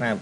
ครับ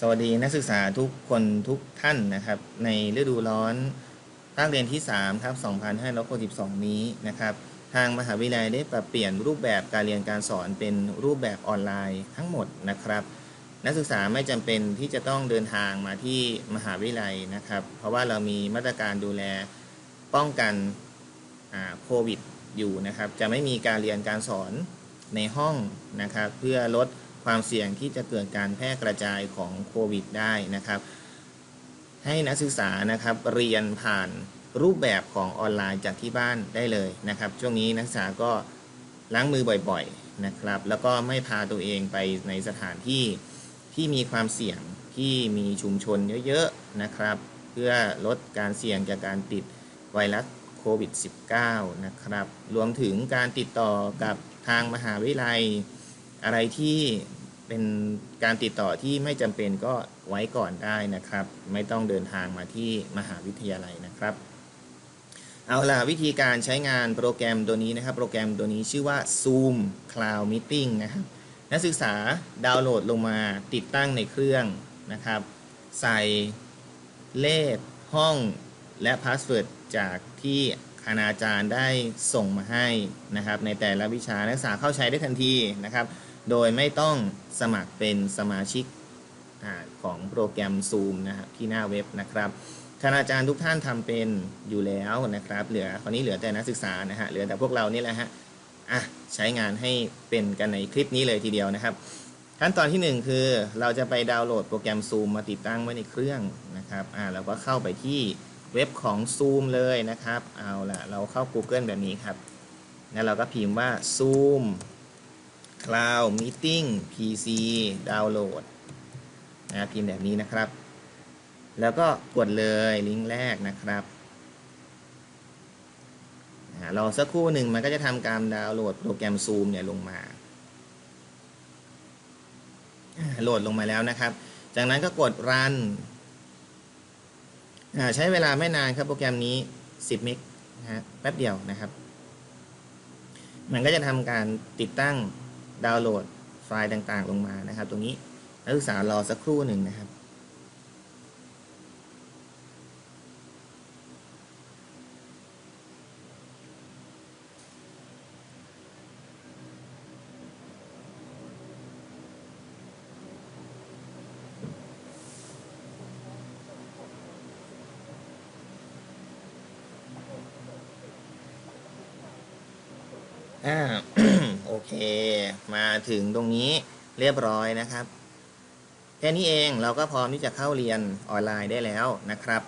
สวัสดีนักศึกษาทุกคนทุกท่านนะครับ ในฤดูร้อนภาคเรียนที่3ครับ2562 นี้นะครับ ทางมหาวิทยาลัยได้ปรับเปลี่ยนรูปแบบการเรียนการสอนเป็นรูปแบบออนไลน์ทั้งหมดนะครับ นักศึกษาไม่จำเป็นที่จะต้องเดินทางมาที่มหาวิทยาลัยนะครับ เพราะว่าเรามีมาตรการดูแลป้องกันโควิดอยู่นะครับ จะไม่มีการเรียนการสอนในห้องนะครับ เพื่อลด ความเสี่ยงที่จะเกิดการแพร่กระจายของโควิดได้นะครับ ให้นักศึกษานะครับเรียนผ่านรูปแบบของออนไลน์จากที่บ้านได้เลยนะครับ ช่วงนี้นักศึกษาก็ล้างมือบ่อยๆนะครับ แล้วก็ไม่พาตัวเองไปในสถานที่ที่มีความเสี่ยงที่มีชุมชนเยอะๆนะครับ เพื่อลดการเสี่ยงจากการติดไวรัสโควิด -19 นะครับ รวมถึงการติดต่อกับทางมหาวิทยาลัย อะไรที่เป็นการติดต่อที่ไม่จำเป็นก็ไว้ก่อนได้นะครับ ไม่ต้องเดินทางมาที่มหาวิทยาลัยนะครับ เอาล่ะวิธีการใช้งานโปรแกรมตัวนี้นะครับ โปรแกรมตัวนี้ชื่อว่า Zoom Cloud Meeting นะครับ นักศึกษาดาวน์โหลดลงมาติดตั้งในเครื่องนะครับ ใส่เลขห้องและพาสเวิร์ดจากที่คณาจารย์ได้ส่งมาให้นะครับ ในแต่ละวิชานักศึกษาเข้าใช้ได้ทันทีนะครับ โดยไม่ต้องสมัครเป็นสมาชิกอของโปรแกรม Zoom นะครับที่หน้าเว็บนะครับคณาจารย์ทุกท่านทำเป็นอยู่แล้วนะครับ เหลือคราวนี้เหลือแต่นักศึกษานะฮะเหลือแต่พวกเรานี่แหละฮะอะใช้งานให้เป็นกันในคลิปนี้เลยทีเดียวนะครับ ขั้นตอนที่หนึ่งคือเราจะไปดาวน์โหลดโปรแกรม Zoom มาติดตั้งไว้ในเครื่องนะครับอ่าเราก็เข้าไปที่เว็บของ Zoom เลยนะครับ เอาละเราเข้า Google แบบนี้ครับ แล้วเราก็พิมพ์ว่า Zoom Cloud Meeting PC Download นะพิมพ์แบบนี้นะครับ แล้วก็กดเลยลิงก์แรกนะครับรอสักครู่หนึ่งมันก็จะทำการดาวน์โหลดโปรแกรม Zoom เนี่ยลงมาโหลดลงมาแล้วนะครับ จากนั้นก็กด run ใช้เวลาไม่นานครับโปรแกรมนี้ 10 เมกนะฮะแป๊บเดียวนะครับ มันก็จะทำการติดตั้ง ดาวน์โหลดไฟล์ต่างๆ ลงมานะครับ ตรงนี้นักศึกษารอสักครู่หนึ่งนะครับอ่า โอเค มาถึงตรงนี้เรียบร้อยนะครับ แค่นี้เองเราก็พร้อมที่จะเข้าเรียนออนไลน์ได้แล้วนะครับ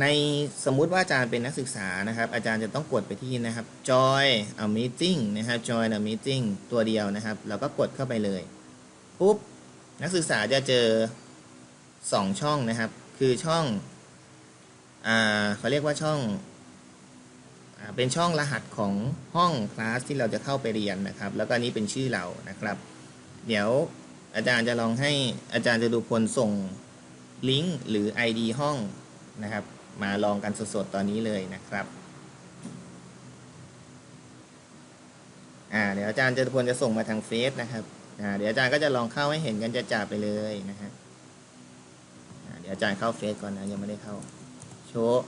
ในสมมุติว่าอาจารย์เป็นนักศึกษานะครับ อาจารย์จะต้องกดไปที่นะครับ join a meeting นะครับ join a meeting ตัวเดียวนะครับ เราก็กดเข้าไปเลย ปุ๊บ นักศึกษาจะเจอ 2 ช่องนะครับ คือช่อง อ่าเขาเรียกว่าช่อง เป็นช่องรหัสของห้องคลาสที่เราจะเข้าไปเรียนนะครับ แล้วก็นี้เป็นชื่อเรานะครับ เดี๋ยวอาจารย์จะลองให้อาจารย์จะดูพลส่งลิงก์หรือ ID ห้องนะครับ มาลองกันสดๆตอนนี้เลยนะครับอ่าเดี๋ยวอาจารย์จะพลจะส่งมาทางเฟซนะครับอ่าเดี๋ยวอาจารย์ก็จะลองเข้าให้เห็นกันจะจ่าไปเลยนะฮะอ่าเดี๋ยวอาจารย์เข้าเฟซก่อนนะยังไม่ได้เข้าโชว์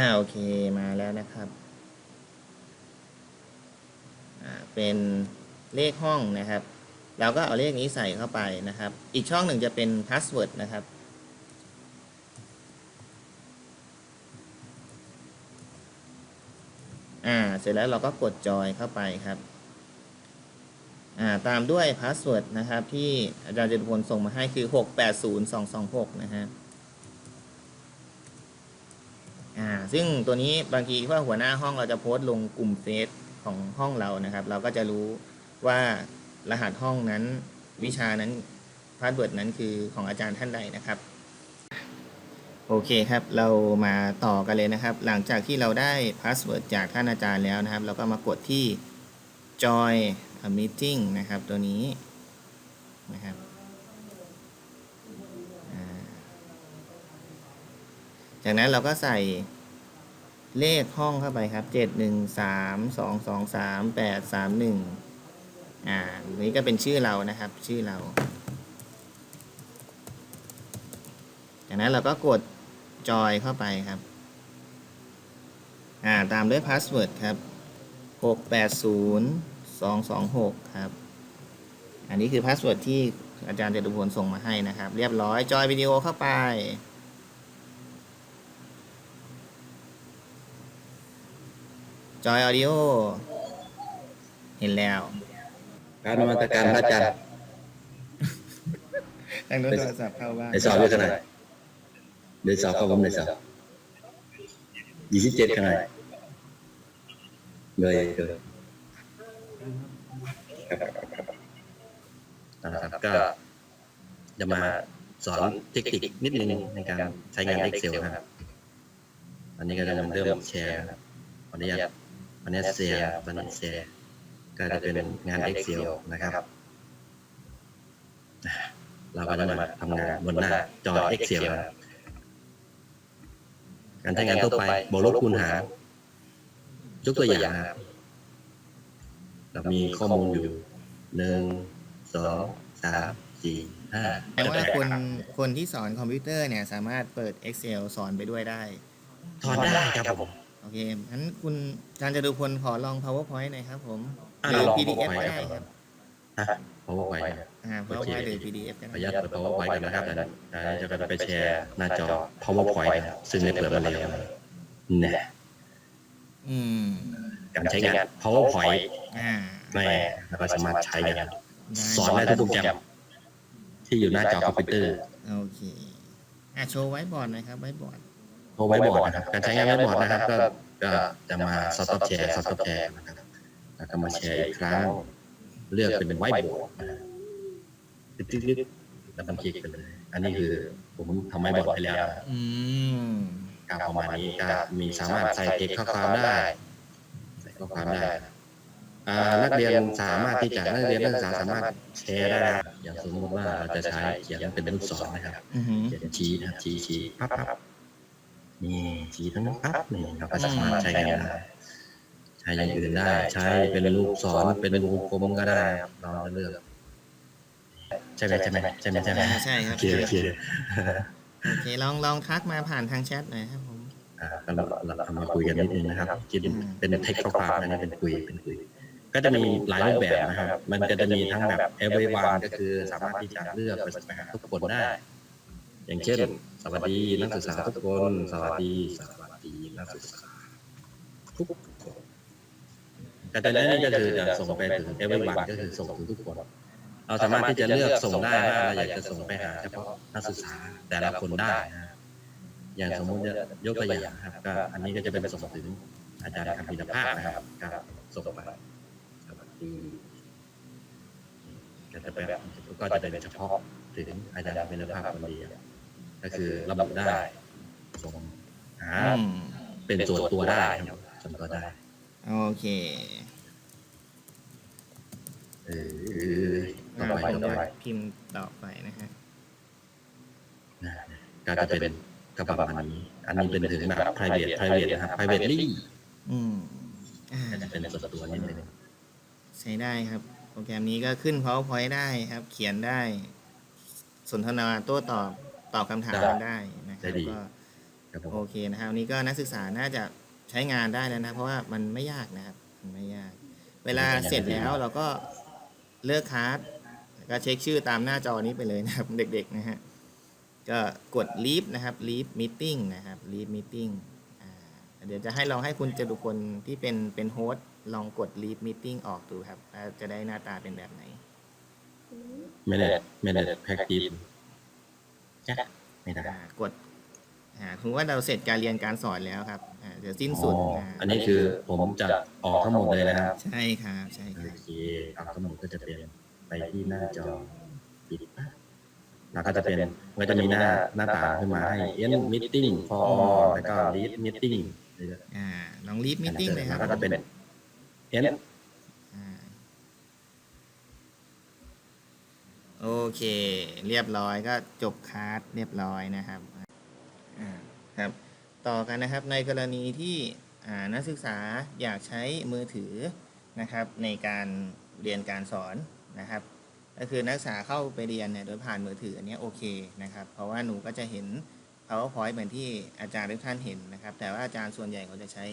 อ่าโอเคมาแล้วนะครับ อ่าเป็นเลขห้องนะครับเราก็เอาเลขนี้ใส่เข้าไปนะครับ อีกช่องหนึ่งจะเป็นพาสเวิร์ดนะครับ อ่า เสร็จแล้วเราก็กดจอยเข้าไปครับ อ่า ตามด้วยพาสเวิร์ดนะครับ ที่อาจารย์จตุพลส่งมาให้คือ 680226 นะฮะ อ่าซึ่งตัวนี้บางทีว่าหัวหน้าห้องเราจะโพสต์ลงกลุ่มเฟซของห้องเรานะครับ เราก็จะรู้ว่ารหัสห้องนั้นวิชานั้นพาสเวิร์ดนั้นคือของอาจารย์ท่านใดนะครับ โอเคครับเรามาต่อกันเลยนะครับ หลังจากที่เราได้พาสเวิร์ดจากท่านอาจารย์แล้วนะครับ เราก็มากดที่ join a meeting นะครับ ตัวนี้นะครับ จากนั้นเราก็ใส่เลขห้องเข้าไปครับ 7 1 3 2 2 3 8 3 1 อ่าอันนี้ก็เป็นชื่อเรานะครับ ชื่อเรา จากนั้นเราก็กดจอยเข้าไปครับ อ่า ตามด้วยพาสเวิร์ดครับ 680 226 ครับ อันนี้คือพาสเวิร์ดที่อาจารย์เจตุพลส่งมาให้นะครับ เรียบร้อย จอยวิดีโอเข้าไป จอยออดิโอเห็นแล้วการนมัสการพระอาจารย์ตั้งโทรศัพท์เข้าบ้างในสอบด้วยขนาดในสอบเข้าผมในสอบยี่สิบเจ็ดขนาดเลยเลยครับก็จะมาสอนเทคนิคนิดนึงในการใช้งาน Excel นะครับ อันนี้ก็จะเริ่มแชร์นะครับขออนุญาต วันนี้แชร์วันนี้แชร์ก็จะเป็นงาน Excel นะครับ เราก็จะมาทำงานบนหน้าจอ Excel นะครับการใช้งานทั่วไปบวกลบคูณหารยกตัวอย่างนะครับเรามีข้อมูลอยู่หนึ่งสองสามสี่ห้าแปลว่าคนคนที่สอนคอมพิวเตอร์เนี่ย สามารถเปิด Excel สอนไปด้วยได้ถอนได้ครับผม โอเคงั้นคุณอาจารย์จตุพลขอลอง PowerPoint หน่อยครับผมอะหรือลอง PDF ก็ PowerPoint ได้ครับฮะ powerpoint ครับ อ่า PowerPoint หรือ PDF ก็ขออนุได้ญาตเปิด powerpoint กันนะครับเดี๋ยวเราจะไปแชร์หน้าจอ powerpoint นะครับซึ่งได้เปิดมาแล้วเนี่ยอืมการใช้งาน powerpoint อ่าแม่เราก็สามารถใช้งานได้สอนได้ทุกโปรแกรมที่อยู่หน้าจอคอมพิวเตอร์ โอเคอะโชว์ไว้บอร์ดหนะครับไว้บอร์ด โพไว้บอร์ดนะครับการใช้งานไว้บอร์ดนะครับก็ก็จะมาสต็อปแชร์สต็อปแชร์นะครับแล้วก็มาแชร์อีกครั้ง เลือกเป็นไว้บอร์ดนะครับตึ๊ดๆๆแล้วมันคลิกไปเลย อันนี้คือผมทำไว้บอร์ดไปแล้วนะครับอืมการประมาณนี้ก็มีสามารถใส่เทคข้อความได้ใส่ข้อความได้อ่านักเรียนสามารถที่จะนักเรียนนักศึกษาสามารถแชร์ได้นะครับอย่างสมมติว่าเราจะใช้เขียนเป็นลูกศรนะครับอือหือเขียนชี้นะครับชี้ชี้ปั๊บ ปั๊บนี่ชี้ทั้งนั้นปั๊บนี่เราก็สามารถใช้งานได้ใช้อย่างอื่นได้ ใช้เป็นลูกศรเป็นวงกลมก็ได้ครับเราเลือกใช่ไหมใช่ไหมใช่ไหมใช่ไหมอ่าใช่ครับโอเคโอเคโอเคลองลองทักมาผ่านทางแชทหน่อยครับผมอ่าก็เราเราทำมาคุยกันนิดนึงนะครับคิดเป็นเทคข้อความอันนี้เป็นคุยเป็นคุยก็จะมีหลายรูปแบบนะครับ มันก็จะมีทั้งแบบ everyone ก็คือสามารถที่จะเลือกไปหาทุกคนได้ อย่างเช่น สวัสดีนักศึกษาทุกคนสวัสดีสวัสดีนักศึกษาทุกคนแต่ตอนนี้ก็คือจะส่งไปถึง everyone ก็คือส่งถึงทุกคน เราสามารถที่จะเลือกส่งได้ว่าเราอยากจะส่งไปหาเฉพาะนักศึกษาแต่ละคนได้นะอย่างสมมุติยกตัวอย่างครับก็อันนี้ก็จะเป็นส่งถึงอาจารย์คำพิรภาพนะครับก็ส่งไปสวัสดีก็จะเป็นก็จะเป็นเฉพาะถึงอาจารย์คำพิรภาพคนเดียว ก็คือระบุได้ส่งหาอืมเป็นส่วนตัวได้ครับส่วนตัวได้โอเค เออต่อไปอ่าต่อไปพิมพ์ต่อไปนะฮะ นะก็จะเป็นกระบะมันนี้อันนี้เป็นถึงแบบ private private นะครับ privately อืมอ่าก็จะเป็นส่วนตัวนิดนึงใช้ได้ครับ โปรแกรมนี้ก็ขึ้น PowerPoint ได้ครับ เขียนได้ สนทนาโต้ตอบ ตอบคำถามกันได้นะครับก็ครับผโอมเคนะครับวันนี้ก็นักศึกษาน่าจะใช้งานได้แล้วนะ เพราะว่ามันไม่ยากนะครับ มันไม่ยาก เวลาเสร็จแล้วเราก็เลิกคลาสก็เช็คชื่อตามหน้าจอนี้ไปเลยนะครับ เด็กๆนะฮะก็กด leave นะครับ leave meeting นะครับ leave meeting อ่าเดี๋ยวจะให้ลองให้คุณจตุพลที่เป็นเป็นโฮสต์ลองกด leave meeting ออกดูครับว่าจะได้หน้าตาเป็นแบบไหน ไม่ได้ไม่ได้ practice จ้ะไม่ได้อ่ากดอ่าคือว่าเราเสร็จการเรียนการสอนแล้วครับอ่าเดี๋ยวสิ้นสุดอ๋ออ่าอันนี้คือผมจะออกทั้งหมดเลยนะครับใช่ครับใช่คโอรับ เคออกทั้งหมดก็จะเป็นไปที่หน้าจอปิดปั๊บแล้วก็จะเป็นมันก็จะมีหน้าหน้าต่างขึ้นมาให้ end meeting for all แล้วก็ lead meeting อ่าลองรีดมิทติ้งเลยครับ แล้วก็จะเป็น end อ่า โอเค เรียบร้อยก็จบคลาสเรียบร้อยนะครับครับต่อกันนะครับในกรณีที่นักศึกษาอยากใช้มือถือนะครับ ในการเรียนการสอนนะครับ ก็คือนักศึกษาเข้าไปเรียนเนี่ยโดยผ่านมือถืออันนี้โอเคนะครับ เพราะว่าหนูก็จะเห็น powerpoint เหมือนที่อาจารย์ทุกท่านเห็นนะครับ แต่ว่าอาจารย์ส่วนใหญ่เขาจะใช้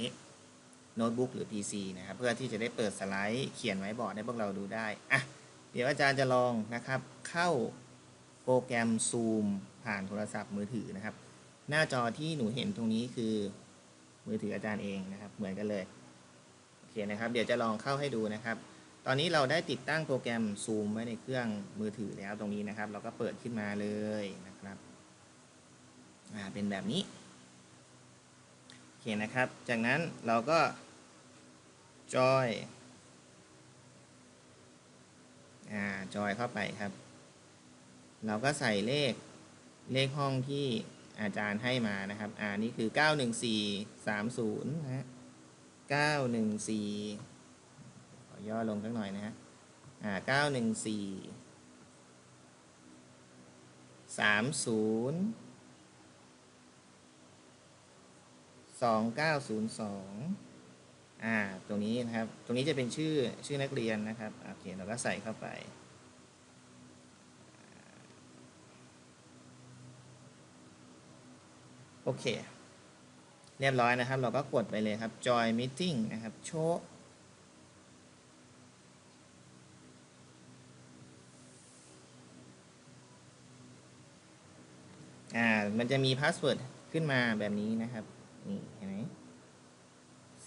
โน้ตบุ๊กหรือ PC นะครับ เพื่อที่จะได้เปิดสไลด์เขียนไว้บอร์ดให้พวกเราดูได้อะ ดี๋ยวอาจารย์จะลองนะครับเข้าโปรแกรม Zoom ผ่านโทรศัพท์มือถือนะครับ หน้าจอที่หนูเห็นตรงนี้คือมือถืออาจารย์เองนะครับ เหมือนกันเลยโอเคนะครับ เดี๋ยวจะลองเข้าให้ดูนะครับ ตอนนี้เราได้ติดตั้งโปรแกรม Zoom ไว้ในเครื่องมือถือแล้วตรงนี้นะครับ เราก็เปิดขึ้นมาเลยนะครับอ่าเป็นแบบนี้โอเคนะครับ จากนั้นเราก็จอย อ่าจอยเข้าไปครับ เราก็ใส่เลขเลขห้องที่อาจารย์ให้มานะครับ อ่านี่คือ 91430นะฮะ914 ขอย่อลงสักหน่อยนะฮะ อ่า 914 30 2902 อ่าตรงนี้นะครับ ตรงนี้จะเป็นชื่อชื่อนักเรียนนะครับโอเคเราก็ใส่เข้าไป โอเค เรียบร้อยนะครับ เราก็กดไปเลยครับ join meeting นะครับ โชว์อ่า มันจะมีพาสเวิร์ดขึ้นมาแบบนี้นะครับ นี่เห็นไหม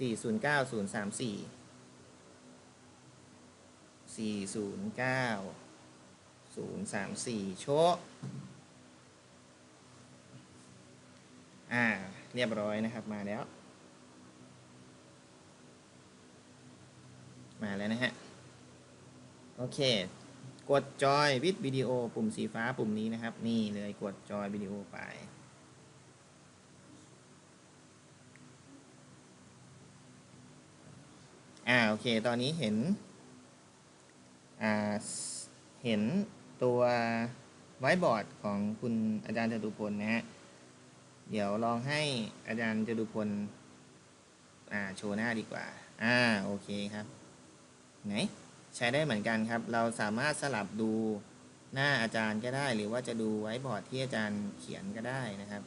สี่ศูนย์เก้าศูนย์สามสี่สี่ศูนย์เก้าศูนย์สามสี่โชะอ่า เรียบร้อยนะครับ มาแล้ว มาแล้วนะฮะ โอเค กดจอยวิดวิดีโอปุ่มสีฟ้าปุ่มนี้นะครับ นี่เลยกดจอยวิดีโอไป อ่าโอเค ตอนนี้เห็น อ่า เห็นตัวไว้บอร์ดของคุณอาจารย์จตุพลนะฮะ เดี๋ยวลองให้อาจารย์จตุพล อ่า โชว์หน้าดีกว่า อ่า โอเคครับ ไหน ใช้ได้เหมือนกันครับ เราสามารถสลับดูหน้าอาจารย์ก็ได้ หรือว่าจะดูไว้บอร์ดที่อาจารย์เขียนก็ได้นะครับ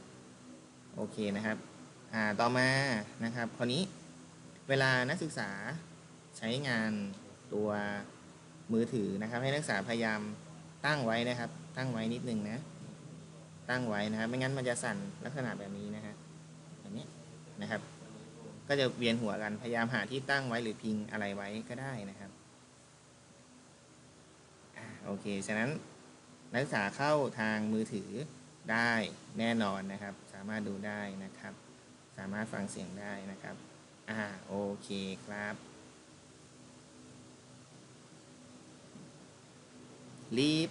โอเคนะครับ อ่า ต่อมานะครับ คราวนี้เวลานักศึกษา ช้งานตัวมือถือนะครับ ให้นักศึกษาพยายามตั้งไว้นะครับ ตั้งไว้นิดนึงนะ ตั้งไว้นะครับ ไม่งั้นมันจะสั่นลักษณะแบบนี้นะฮะแบบนี้นะครับ ก็จะเวียนหัวกันพยายามหาที่ตั้งไว้หรือพิงอะไรไว้ก็ได้นะครับโอเค ฉะนั้นนักศึกษาเข้าทางมือถือได้แน่นอนนะครับ สามารถดูได้นะครับ สามารถฟังเสียงได้นะครับ อ่า โอเคครับ รีบ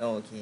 โอเค